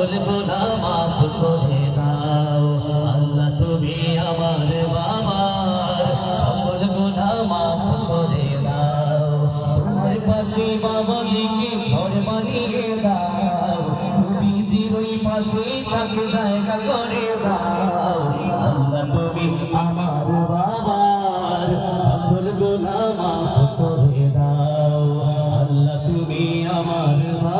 সকল গুনাহ মাফ করে দাও, আল্লাহ তুমি আমার বাবার। সকল গুনাহ মাফ করে দাও, তোমার পাশে বাবাজিকে ঘর বানিয়ে দাও, নবীজির ওই পাশে তাকে জায়গা করে দাও। আল্লাহ তুমি আমার বাবার, সকল গুনাহ মাফ করে দাও, আল্লাহ তুমি আমার বাবার।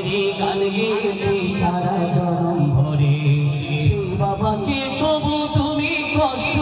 ইসলামেরই গান গেয়েছি সারা জনম ভরে। সেই বাবাকে তবু তুমি কষ্ট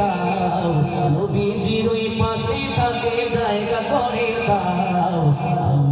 দাও। নবীজির ওই পাশে তাকে জায়গা করে দাও।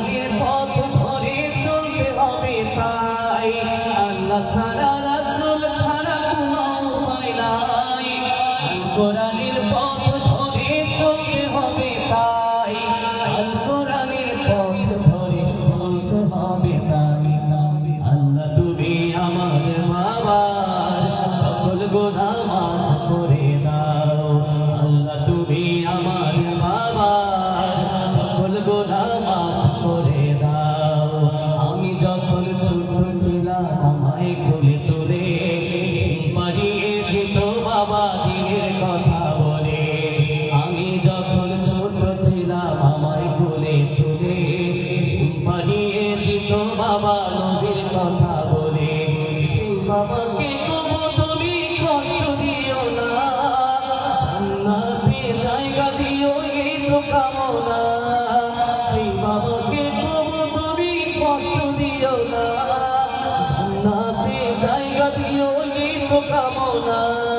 কোরআনের পথ ধরে চলতে হবে তাই আল্লাহ ছাড়া রাসূল ছাড়া কোনো উপায় নাই। আল আমি যখন ছোট ছিলাম তুলে পারিয়ে দিত বাবা নবীর কথা বলে। সেই বাবাকে তবু তুমি কষ্ট দিও না জায়গা দিও, এই তো কামনা এই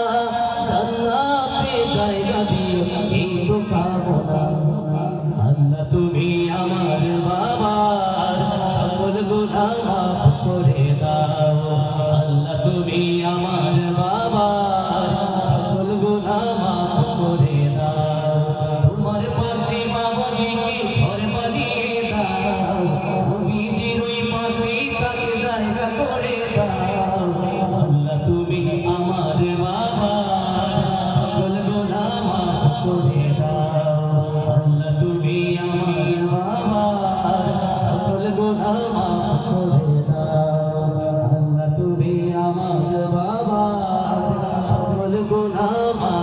করব না মা।